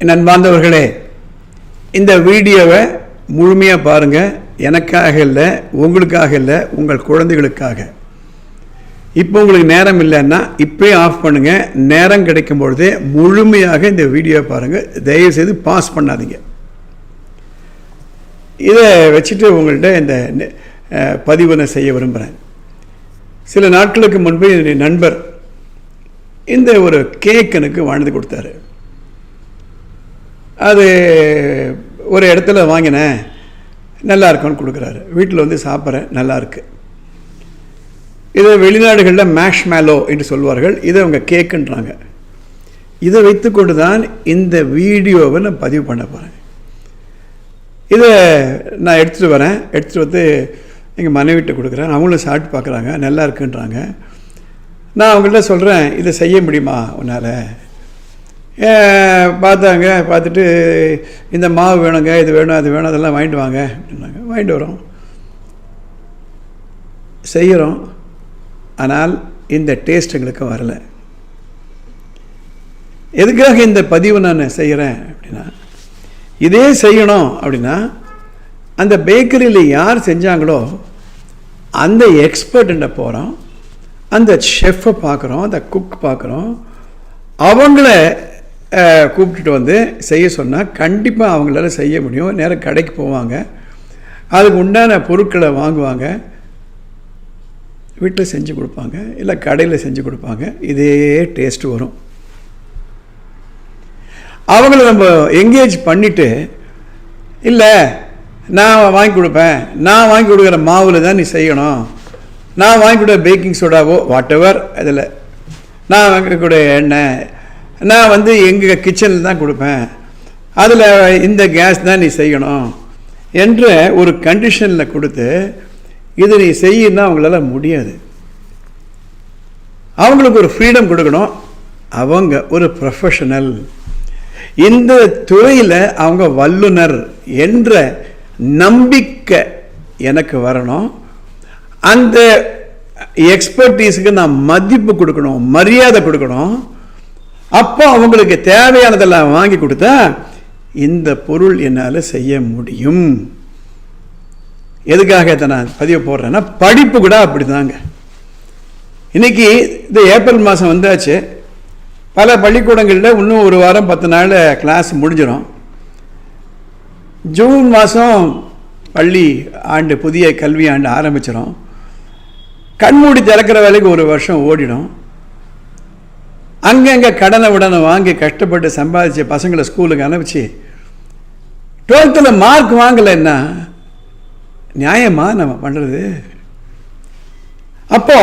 நண்பாந்தவர்களே இந்த வீடியோவை முழுமையாக பாருங்கள் எனக்காக இல்லை உங்களுக்காக இல்லை உங்கள் குழந்தைகளுக்காக. இப்போ உங்களுக்கு நேரம் இல்லைன்னா இப்போயே ஆஃப் பண்ணுங்கள் நேரம் கிடைக்கும் பொழுதே முழுமையாக இந்த வீடியோவை பாருங்கள் தயவுசெய்து பாஸ் பண்ணாதீங்க. இதை வச்சுட்டு உங்கள்கிட்ட இந்த பதிவு நான் செய்ய விரும்புகிறேன் சில நாட்களுக்கு முன்பு என்னுடைய நண்பர் இந்த ஒரு கேக் எனக்கு வாழ்ந்து கொடுத்தாரு. அது ஒரு இடத்துல வாங்கினேன் நல்லா இருக்கும்னு கொடுக்குறாரு. வீட்டில் வந்து சாப்பிட்றேன் நல்லாயிருக்கு இதை வெளிநாடுகளில் மேஷ் மேலோ என்று சொல்வார்கள். இதை அவங்க கேக்குன்றாங்க. இதை வைத்துக்கொண்டு தான் இந்த வீடியோவை நான் பதிவு பண்ண போகிறேன் இதை நான் எடுத்துகிட்டு வரேன். எடுத்துகிட்டு வந்து எங்கள் மனைவிட்ட கொடுக்குறேன். அவங்களும் சாப்பிட்டு பார்க்குறாங்க. நல்லா இருக்குன்றாங்க. நான் அவங்கள்ட்ட சொல்கிறேன் இதை செய்ய முடியுமா உன்னால்? பார்த்தாங்க பார்த்துட்டு இந்த மாவு வேணுங்க இது வேணும் அது வேணும் அதெல்லாம் வாங்கிட்டு வாங்க அப்படின்னாங்க. வாங்கிட்டு வரோம். செய்கிறோம் ஆனால் இந்த டேஸ்ட் எங்களுக்கு வரல. எதுக்காக இந்த பதிவு நான் செய்கிறேன் அப்படின்னா இதே செய்யணும் அப்படின்னா அந்த பேக்கரியில் யார் செஞ்சாங்களோ அந்த எக்ஸ்பர்ட்டுண்ட போகிறோம் அந்த ஷெஃப்பை பார்க்குறோம் அந்த குக் பார்க்குறோம். அவங்கள கூப்பிட்டுட்டு வந்து செய்ய சொன்னால் கண்டிப்பாக அவங்களால செய்ய முடியும். நேராக கடைக்கு போவாங்க. அதுக்கு உண்டான பொருட்களை வாங்குவாங்க. வீட்டில் செஞ்சு கொடுப்பாங்க. இல்லை கடையில் செஞ்சு கொடுப்பாங்க. இதே டேஸ்ட்டு வரும். அவங்கள நம்ம எங்கேஜ் பண்ணிவிட்டு இல்லை நான் வாங்கி கொடுப்பேன். நான் வாங்கி கொடுக்குற மாவில் தான் நீ செய்யணும். நான் வாங்கி கொடுக்குற பேக்கிங் சோடாவோ வாட் எவர் அதில். நான் வாங்கக்கூடிய எண்ணெய் நான் வந்து எங்கள் கிச்சனில் தான் கொடுப்பேன். அதில் இந்த கேஸ் தான் நீ செய்யணும் என்ற ஒரு கண்டிஷனில் கொடுத்து இது நீ செய்யணும்னா அவங்களால முடியாது. அவங்களுக்கு ஒரு ஃப்ரீடம் கொடுக்கணும். அவங்க ஒரு ப்ரொஃபஷனல் இந்த துறையில் அவங்க வல்லுனர் என்ற நம்பிக்கை எனக்கு வரணும். அந்த எக்ஸ்பர்டீஸுக்கு நான் மதிப்பு கொடுக்கணும் மரியாதை கொடுக்கணும். அப்போ அவங்களுக்கு தேவையானதெல்லாம் வாங்கி கொடுத்தா இந்த பொருள் என்னால் செய்ய முடியும். எதுக்காக இதை நான் பதிவு போடுறேன்னா படிப்பு கூட அப்படிதாங்க. இன்றைக்கி இந்த ஏப்ரல் மாதம் வந்தாச்சு. பல பள்ளிக்கூடங்களில் இன்னும் ஒரு வாரம் பத்து நாள் கிளாஸ் முடிஞ்சிடும். ஜூன் மாதம் பள்ளி ஆண்டு புதிய கல்வி ஆண்டு ஆரம்பிச்சிடும் கண்மூடி திறக்கிற வேலைக்கு ஒரு வருஷம் ஓடிடும். அங்கங்கே கடனை உடனே வாங்கி கஷ்டப்பட்டு சம்பாதிச்சு பசங்களை ஸ்கூலுக்கு அனுப்பிச்சு டுவெல்த்தில் மார்க் வாங்கலைன்னா நியாயமா நம்ம பண்ணுறது அப்போ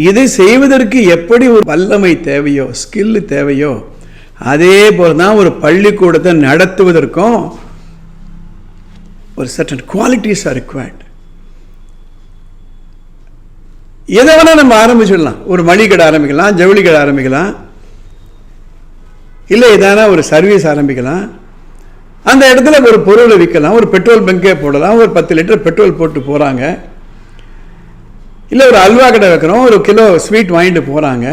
இதை செய்வதற்கு எப்படி ஒரு வல்லமை தேவையோ ஸ்கில்லு தேவையோ அதே போல் தான் ஒரு பள்ளிக்கூடத்தை நடத்துவதற்கும் ஒரு சர்டன் குவாலிட்டிஸ் ஆர் ரிக்வயர்ட் எதை வேணால் நம்ம ஆரம்பிச்சிடலாம். ஒரு மளிகை கடை ஆரம்பிக்கலாம் ஜவுளி கடை ஆரம்பிக்கலாம். இல்லை எதானா ஒரு சர்வீஸ் ஆரம்பிக்கலாம். அந்த இடத்துல ஒரு பொருளை விற்கலாம் ஒரு பெட்ரோல் பங்கே போடலாம் ஒரு பத்து லிட்டர் பெட்ரோல் போட்டு போகிறாங்க இல்லை ஒரு அல்வா கடை வைக்கிறோம் ஒரு கிலோ ஸ்வீட் வாங்கிட்டு போகிறாங்க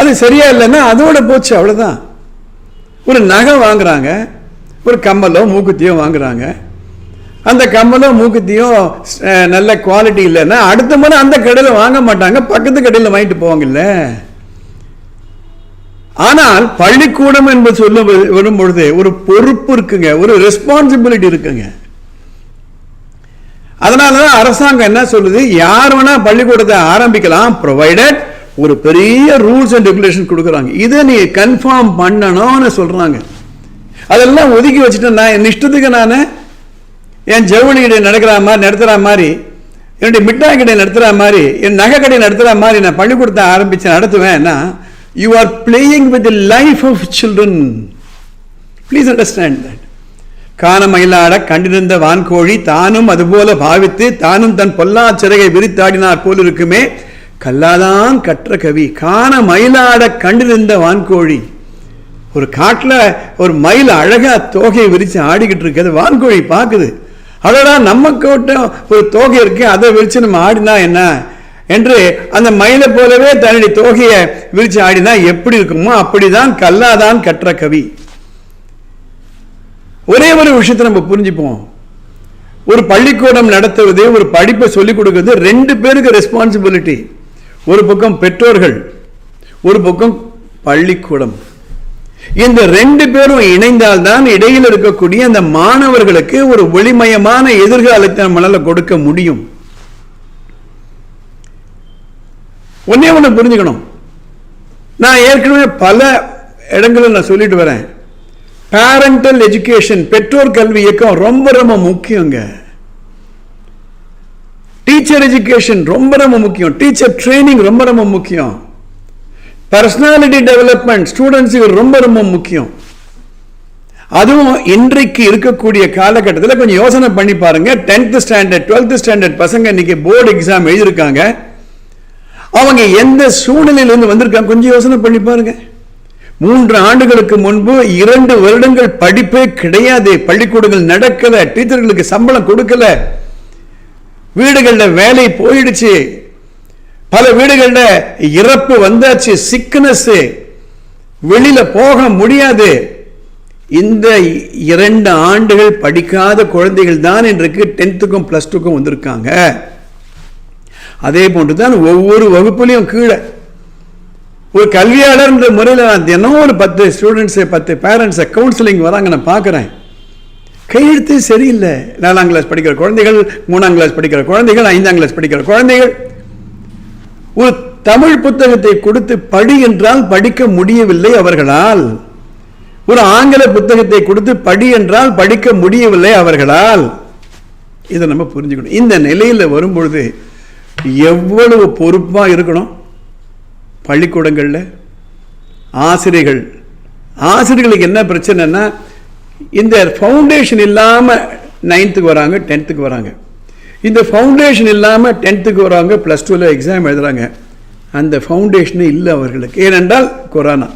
அது சரியா இல்லைன்னா அதோட போச்சு அவ்வளோதான் ஒரு நகை வாங்குறாங்க ஒரு கம்மலோ மூக்குத்தியோ வாங்குறாங்க. அந்த கம்மலும் மூக்குத்தியும் நல்ல குவாலிட்டி இல்லைன்னா அடுத்த முறை அந்த கடையில் வாங்க மாட்டாங்க. பக்கத்து கடையில் வாங்கிட்டு போவாங்கல்ல. ஆனால் பள்ளிக்கூடம் என்பது சொல்ல வரும் பொழுது ஒரு பொறுப்பு இருக்குங்க. ஒரு ரெஸ்பான்சிபிலிட்டி இருக்குங்க. அதனால தான் அரசாங்கம் என்ன சொல்லுது? யார் வேணா பள்ளிக்கூடத்தை ஆரம்பிக்கலாம். ப்ரொவைடட் ஒரு பெரிய ரூல்ஸ் அண்ட் ரெகுலேஷன் கொடுக்குறாங்க. இதை நீ கன்ஃபார்ம் பண்ணணும்னு சொல்றாங்க. அதெல்லாம் ஒதுக்கி வச்சுட்டு நான் என் இஷ்டத்துக்கு நான் என் ஜவுளி கடை நடக்கிற மாதிரி நடத்துகிற மாதிரி என்னுடைய மிட்டாய் கடை நடத்துகிற மாதிரி என் நகை கடை நடத்துகிற மாதிரி நான் பள்ளிக்கூடத்தை ஆரம்பித்து நடத்துவேன்னா you are playing with the life of children please understand that காண மயிலாட கண்டிருந்த வான்கோழி தானும் அதுபோல பாவித்து தானும் தன் பொல்லா சிறகை விரித்தாடினார் போல் இருக்குமே கல்லாதான் கற்ற கவி. காண மயிலாட கண்டிருந்த வான்கோழி. ஒரு காட்டில் ஒரு மயில் அழகாக தோகையை விரித்து ஆடிக்கிட்டு இருக்கிறது வான்கோழி பார்க்குது. அதோட நம்ம கோட்டம் ஒரு தோகை இருக்கு அதை விரிச்சு நம்ம ஆடினா என்ன? என்று அந்த மயிலை போலவே தன்னுடைய தோகையை விரிச்சு ஆடினா எப்படி இருக்குமோ அப்படிதான் கல்லாதான் கற்ற கவி. ஒரே ஒரு விஷயத்தை நம்ம புரிஞ்சுப்போம். ஒரு பள்ளிக்கூடம் நடத்துவது ஒரு படிப்பை சொல்லிக் கொடுக்கறது ரெண்டு பேருக்கு ரெஸ்பான்சிபிலிட்டி ஒரு பக்கம் பெற்றோர்கள் ஒரு பக்கம் பள்ளிக்கூடம். இந்த ரெண்டு பேரும் இணைந்தால்தான் இடையில் இருக்கக்கூடிய அந்த மாணவர்களுக்கு ஒரு ஒளிமயமான எதிர்காலத்தை நம்மளால கொடுக்க முடியும். ஒன்னே ஒன்று புரிஞ்சுக்கணும். நான் ஏற்கனவே பல இடங்களில் நான் சொல்லிட்டு வரேன். பேரண்டல் எஜுகேஷன் பெற்றோர் கல்வி இயக்கம் ரொம்ப ரொம்ப முக்கியங்க. டீச்சர் எஜுகேஷன் ரொம்ப ரொம்ப முக்கியம். டீச்சர் ட்ரைனிங் ரொம்ப ரொம்ப முக்கியம். பர்சனாலிட்டி டெவலப்மெண்ட் ஸ்டூடெண்ட்ஸுக்கு ரொம்ப ரொம்ப முக்கியம். அதுவும் இன்றைக்கு இருக்கக்கூடிய காலகட்டத்தில் கொஞ்சம் யோசனை பண்ணி பாருங்க. டென்த் ஸ்டாண்டர்ட் டுவெல்த் ஸ்டாண்டர்ட் பசங்க இன்னைக்கு போர்டு எக்ஸாம் எழுதியிருக்காங்க. அவங்க எந்த சூழ்நிலையிலிருந்து வந்திருக்காங்க கொஞ்சம் யோசனை பண்ணி பாருங்க. மூன்று ஆண்டுகளுக்கு முன்பு இரண்டு வருடங்கள் படிப்பே கிடையாது. பள்ளிக்கூடங்கள் நடக்கல டீச்சர்களுக்கு சம்பளம் கொடுக்கல. வீடுகளில் வேலை போயிடுச்சு. பல வீடுகளில் இறப்பு வந்தாச்சு சிக்னஸ் வெளியில போக முடியாது. இந்த இரண்டு ஆண்டுகள் படிக்காத குழந்தைகள் தான் இன்றைக்கு டென்த்துக்கும் பிளஸ் டூக்கும் வந்திருக்காங்க. அதே போன்று தான் ஒவ்வொரு வகுப்புலையும் கீழே. ஒரு கல்வியாளர்ன்ற முறையில் நான் தினம் ஒரு பத்து ஸ்டூடெண்ட்ஸு பத்து பேரண்ட்ஸை கவுன்சிலிங் வராங்க நான் பார்க்குறேன். கையெழுத்து சரியில்லை. நாலாம் கிளாஸ் படிக்கிற குழந்தைகள் மூணாம் கிளாஸ் படிக்கிற குழந்தைகள் ஐந்தாம் கிளாஸ் படிக்கிற குழந்தைகள். ஒரு தமிழ் புத்தகத்தை கொடுத்து படி என்றால் படிக்க முடியவில்லை அவர்களால். ஒரு ஆங்கில புத்தகத்தை கொடுத்து படி என்றால் படிக்க முடியவில்லை அவர்களால். இதை நம்ம புரிஞ்சுக்கணும். இந்த நிலையில் வரும்பொழுது எவ்வளவு பொறுப்பாக இருக்கணும்? பள்ளிக்கூடங்களில் ஆசிரியர்கள். ஆசிரியர்களுக்கு என்ன பிரச்சனைன்னா இந்த ஃபவுண்டேஷன் இல்லாமல் நைன்த்துக்கு வராங்க டென்த்துக்கு வராங்க. இந்த ஃபவுண்டேஷன் இல்லாமல் டென்த்துக்கு வராங்க ப்ளஸ் டூவில் எக்ஸாம் எழுதுகிறாங்க அந்த ஃபவுண்டேஷனே இல்லை அவர்களுக்கு. ஏனென்றால் கொரோனா.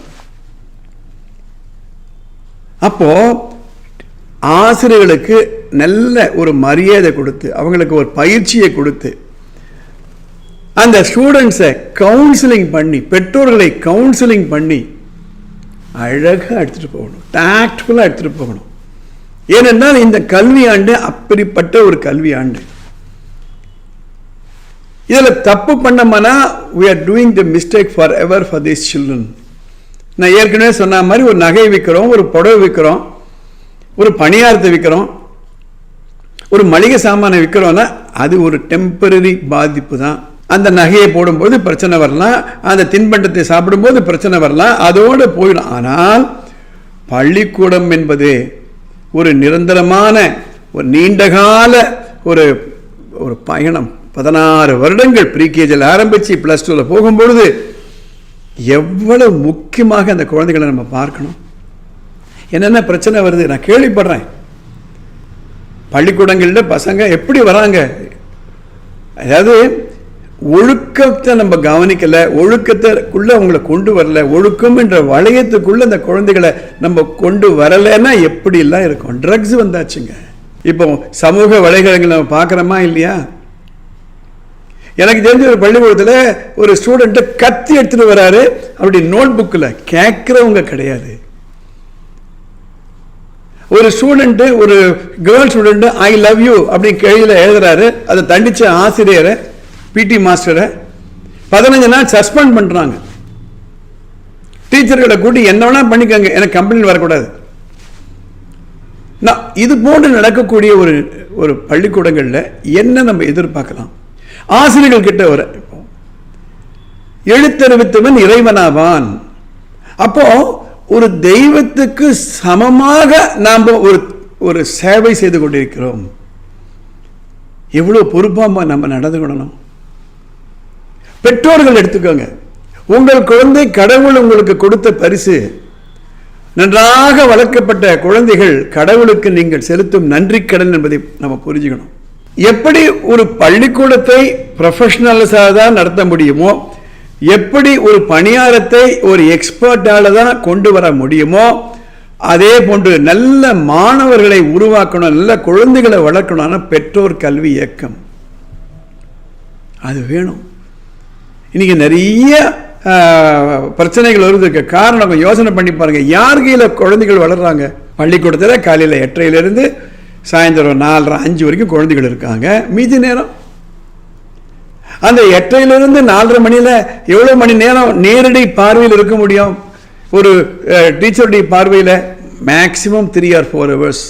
அப்போது ஆசிரியர்களுக்கு நல்ல ஒரு மரியாதை கொடுத்து அவங்களுக்கு ஒரு பயிற்சியை கொடுத்து அந்த ஸ்டூடெண்ட்ஸை கவுன்சிலிங் பண்ணி பெற்றோர்களை கவுன்சிலிங் பண்ணி அழகாக எடுத்துகிட்டு போகணும். டேக்ட்ஃபுல்லாக எடுத்துகிட்டு போகணும். ஏனென்றால் இந்த கல்வி ஆண்டு அப்படிப்பட்ட ஒரு கல்வி ஆண்டு இதில் தப்பு பண்ணோம்னா we are doing the mistake for ever for these children நான் ஏற்கனவே சொன்ன மாதிரி ஒரு நகை விற்கிறோம் ஒரு புடவை விற்கிறோம் ஒரு பணியாரத்தை விற்கிறோம் ஒரு மளிகை சாமானை விற்கிறோன்னா அது ஒரு டெம்பரரி பாதிப்பு தான். அந்த நகையை போடும்போது பிரச்சனை வரலாம் அந்த தின்பண்டத்தை சாப்பிடும்போது பிரச்சனை வரலாம் அதோடு போயிடும். ஆனால் பள்ளிக்கூடம் என்பது ஒரு நிரந்தரமான ஒரு நீண்டகால ஒரு ஒரு பயணம். பதினாறு வருடங்கள் ப்ரீகேஜில் ஆரம்பித்து ப்ளஸ் டூவில் போகும்பொழுது எவ்வளவு முக்கியமாக அந்த குழந்தைகளை நம்ம பார்க்கணும்? என்னென்ன பிரச்சனை வருது? நான் கேள்விப்படுறேன். பள்ளிக்கூடங்களில் பசங்க எப்படி வராங்க? அதாவது ஒழுக்கத்தை நம்ம கவனிக்கலை ஒழுக்கத்தைக்குள்ளே அவங்கள கொண்டு வரல ஒழுக்கம் என்ற வளையத்துக்குள்ளே அந்த குழந்தைகளை நம்ம கொண்டு வரலைன்னா எப்படிலாம் இருக்கும்? ட்ரக்ஸ் வந்தாச்சுங்க. இப்போ சமூக வலைதளங்கள் நம்ம பார்க்குறோமா இல்லையா? எனக்கு தெரிஞ்ச ஒரு பள்ளிக்கூடத்தில் ஒரு ஸ்டூடெண்ட்டு கத்தி எடுத்துகிட்டு வராரு. அப்படி நோட் புக்கில் கேட்குறவங்க கிடையாது. ஒரு ஸ்டூடெண்ட்டு ஒரு girl student I love you அப்படின்னு கையில் எழுதுறாரு. அதை தண்டித்த ஆசிரியரை பிடி மாஸ்டரை பதினஞ்சு நாள் சஸ்பெண்ட் பண்ணுறாங்க டீச்சர்களை கூட்டி என்ன வேணால் பண்ணிக்கோங்க. எனக்கு கம்ப்ளைண்ட் வரக்கூடாது. நான் இது போன்று நடக்கக்கூடிய ஒரு ஒரு பள்ளிக்கூடங்களில் என்ன நம்ம எதிர்பார்க்கலாம்? ஆசிரியர்கள் கிட்ட வர எழுத்தறிவித்தவன் இறைவனாவான். அப்போ ஒரு தெய்வத்துக்கு சமமாக நாம் ஒரு ஒரு சேவை செய்து கொண்டிருக்கிறோம். எவ்வளோ பொறுப்பாக நம்ம நடந்துக்கணும் பெற்றோர்கள் எடுத்துக்கோங்க. உங்கள் குழந்தை கடவுள் உங்களுக்கு கொடுத்த பரிசு. நன்றாக வளர்க்கப்பட்ட குழந்தைகள் கடவுளுக்கு நீங்கள் செலுத்தும் நன்றி கடன் என்பதை நம்ம புரிஞ்சுக்கணும். எப்படி ஒரு பள்ளிக்கூடத்தை ப்ரொஃபஷ்னல்ஸாக தான் நடத்த முடியுமோ எப்படி ஒரு பணியாரத்தை ஒரு எக்ஸ்பர்ட்டால தான் கொண்டு வர முடியுமோ அதே போன்று நல்ல மாணவர்களை உருவாக்கணும் நல்ல குழந்தைகளை வளர்க்கணும்னா பெற்றோர் கல்வி இயக்கம். அது வேணும். இன்னைக்கு நிறைய பிரச்சனைகள் வருவதற்கு காரணம் யோசனை பண்ணி பாருங்க. யார் கையில் குழந்தைகள் வளர்றாங்க? பள்ளிக்கூடத்தில் காலையில் எட்டரையிலேருந்து சாயந்தரம் நாலரை அஞ்சு வரைக்கும் குழந்தைகள் இருக்காங்க. மீதி நேரம்? அந்த எட்டையிலிருந்து நாலரை மணியில் எவ்வளோ மணி நேரம் நேரடி பார்வையில் இருக்க முடியும்? ஒரு டீச்சருடைய பார்வையில் maximum three or four hours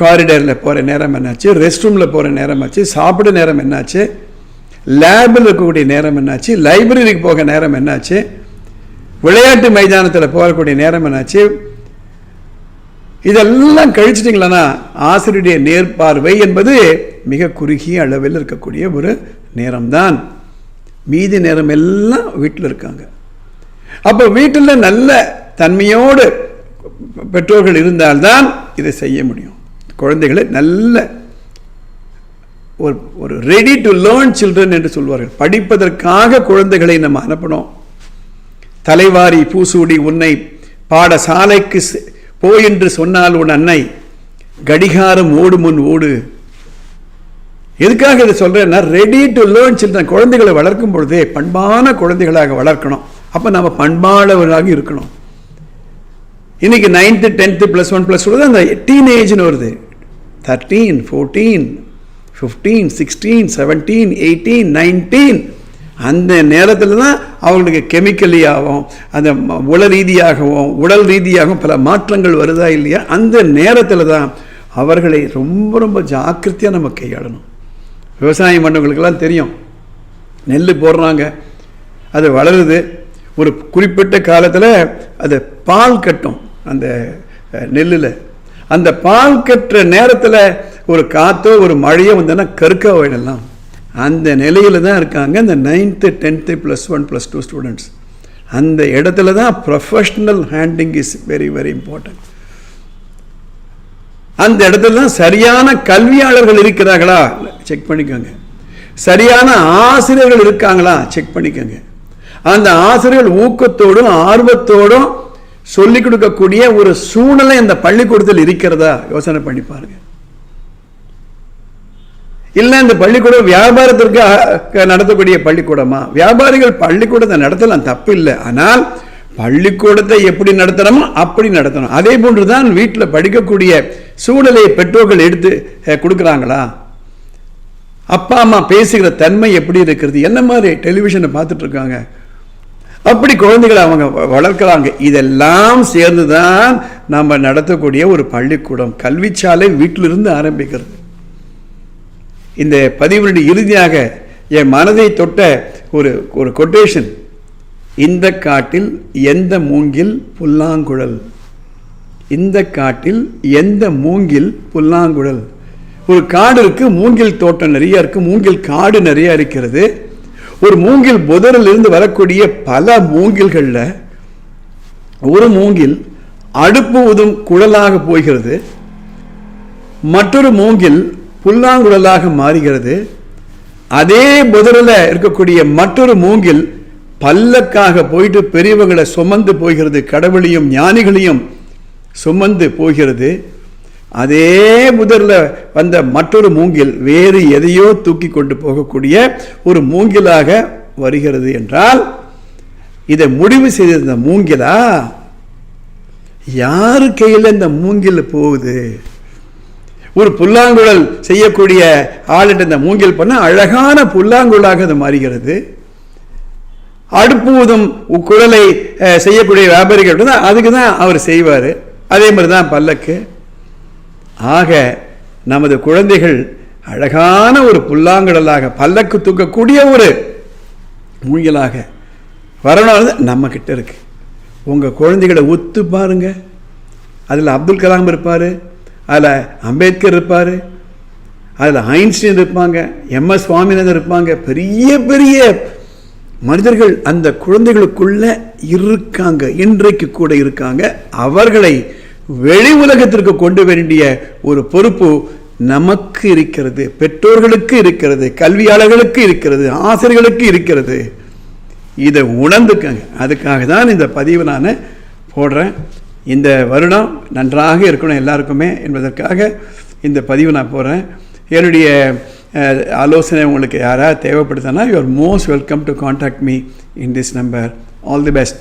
காரிடரில் போகிற நேரம் என்னாச்சு? ரெஸ்ட் ரூமில் போகிற நேரம் ஆச்சு சாப்பிட நேரம் என்னாச்சு? லேபில் இருக்கக்கூடிய நேரம் என்னாச்சு? லைப்ரரிக்கு போக நேரம் என்னாச்சு? விளையாட்டு மைதானத்தில் போகக்கூடிய நேரம் என்னாச்சு? இதெல்லாம் கழிச்சிட்டிங்களா ஆசிரியருடைய நேர்பார்வை என்பது மிக குறுகிய அளவில் இருக்கக்கூடிய ஒரு நேரம்தான். மீதி நேரம் எல்லாம் வீட்டில் இருக்காங்க. அப்போ வீட்டில் நல்ல தன்மையோடு பெற்றோர்கள் இருந்தால்தான் இதை செய்ய முடியும். குழந்தைகளை நல்ல ஒரு ஒரு ரெடி டு லேர்ன் சில்ட்ரன் என்று சொல்வார்கள். படிப்பதற்காக குழந்தைகளை நம்ம அனுப்பணும். தலைவாரி பூசூடி உன்னை பாடசாலைக்கு போ என்று சொன்னால் உன் அன்னை கடிகாரம் ஓடு முன் ஓடு. எதுக்காக இதை சொல்கிறேன்னா ரெடி டு லேர்ன் சில்ட்ரன் குழந்தைகளை வளர்க்கும் பொழுதே பண்பான குழந்தைகளாக வளர்க்கணும். அப்போ நம்ம பண்பாளவராக இருக்கணும். இன்னைக்கு ninth tenth plus one plus two அந்த டீனேஜ்னு வருது. Thirteen fourteen fifteen sixteen seventeen eighteen nineteen அந்த நேரத்தில் தான் அவங்களுக்கு கெமிக்கலியாகவும் அந்த உல ரீதியாகவும் உடல் ரீதியாகவும் பல மாற்றங்கள் வருதா இல்லையா? அந்த நேரத்தில் தான் அவர்களை ரொம்ப ரொம்ப ஜாக்கிரதையாக நம்ம கையாளணும். விவசாயம் பண்ணவங்களுக்கெல்லாம் தெரியும். நெல் போடுறாங்க. அது வளருது. ஒரு குறிப்பிட்ட காலத்தில் அது பால் கட்டும் அந்த நெல்லில். அந்த பால் கட்டுற நேரத்தில் ஒரு காற்றோ ஒரு மழையோ வந்தோன்னா கருக்க போயிடலாம் அந்த நிலையில் தான் இருக்காங்க இந்த ninth tenth plus one plus two students அந்த இடத்துல தான் professional handing is very very important அந்த இடத்துல தான் சரியான கல்வியாளர்கள் இருக்கிறார்களா செக் பண்ணிக்கோங்க. சரியான ஆசிரியர்கள் இருக்காங்களா? செக் பண்ணிக்கோங்க. அந்த ஆசிரியர்கள் ஊக்கத்தோடும் ஆர்வத்தோடும் சொல்லிக் கொடுக்கக்கூடிய ஒரு சூழ்நிலை அந்த பள்ளிக்கூடத்தில் இருக்கிறதா? யோசனை பண்ணி பாருங்க. இல்லை இந்த பள்ளிக்கூடம் வியாபாரத்திற்கு நடத்தக்கூடிய பள்ளிக்கூடமா? வியாபாரிகள் பள்ளிக்கூடத்தை நடத்தலாம் தப்பு இல்லை ஆனால் பள்ளிக்கூடத்தை எப்படி நடத்தணுமோ அப்படி நடத்தணும். அதே போன்று தான் வீட்டில் படிக்கக்கூடிய சூழலை பெற்றோர்கள் எடுத்து கொடுக்குறாங்களா? அப்பா அம்மா பேசுகிற தன்மை எப்படி இருக்கிறது? என்ன மாதிரி டெலிவிஷனை பார்த்துட்டு இருக்காங்க அப்படி குழந்தைகளை அவங்க வ- இதெல்லாம் சேர்ந்து தான் நம்ம நடத்தக்கூடிய ஒரு பள்ளிக்கூடம். கல்விச்சாலை வீட்டிலிருந்து ஆரம்பிக்கிறது. இந்த பதிவினுடைய இறுதியாக என் மனதை தொட்ட ஒரு ஒரு கொட்டேஷன் இந்த காட்டில் எந்த மூங்கில் புல்லாங்குழல்? இந்த காட்டில் எந்த மூங்கில் புல்லாங்குழல்? ஒரு காடு இருக்குது மூங்கில் தோட்டம் நிறைய இருக்குது மூங்கில் காடு நிறையா இருக்கிறது. ஒரு மூங்கில் புதரில் இருந்து வரக்கூடிய பல மூங்கில்களில் ஒரு மூங்கில் அடுப்பு உதும் குழலாக போகிறது. மற்றொரு மூங்கில் புல்லாங்குழலாக மாறுகிறது. அதே புதரில் இருக்கக்கூடிய மற்றொரு மூங்கில் பல்லக்காக போயிட்டு பெரியவங்களை சுமந்து போகிறது கடவுளையும் ஞானிகளையும் சுமந்து போகிறது. அதே புதரில் வந்த மற்றொரு மூங்கில் வேறு எதையோ தூக்கி கொண்டு போகக்கூடிய ஒரு மூங்கிலாக வருகிறது என்றால் இதை முடிவு செய்திருந்த மூங்கிலா? யாரு கையில் இந்த மூங்கில் போகுது? ஒரு புல்லாங்குழல் செய்யக்கூடிய ஆளுட்ட இந்த மூங்கில் பண்ண அழகான புல்லாங்குழலாக அது மாறுகிறது. அடுப்பு ஊதும் குழலை செய்யக்கூடிய வியாபாரிகள் தான் அதுக்கு தான் அவர் செய்வார். அதே மாதிரி தான் பல்லக்கு. ஆக நமது குழந்தைகள் அழகான ஒரு புல்லாங்குழலாக பல்லக்கு தூக்கக்கூடிய ஒரு மூங்கிலாக வரணும் நம்ம கிட்ட இருக்கு. உங்கள் குழந்தைகளை ஒத்து பாருங்க. அதில் அப்துல் கலாம் இருப்பார். அதில் அம்பேத்கர் இருப்பார். அதில் ஐன்ஸ்டீன் இருப்பாங்க. எம்எஸ் சுவாமிநாதன் இருப்பாங்க. பெரிய பெரிய மனிதர்கள் அந்த குழந்தைகளுக்குள்ள இருக்காங்க. இன்றைக்கு கூட இருக்காங்க. அவர்களை வெளி உலகத்திற்கு கொண்டு வேண்டிய ஒரு பொறுப்பு நமக்கு இருக்கிறது. பெற்றோர்களுக்கு இருக்கிறது. கல்வியாளர்களுக்கு இருக்கிறது. ஆசிரியர்களுக்கு இருக்கிறது. இதை உணர்ந்துக்கங்க. அதுக்காக தான் இந்த பதிவு நான் போடுறேன். இந்த வருடம் நன்றாக இருக்கணும் எல்லாருக்குமே என்பதற்காக இந்த பதிவு நான் போகிறேன் என்னுடைய ஆலோசனை உங்களுக்கு யாராவது தேவைப்படுதுன்னா you are most welcome to contact me in this number all the best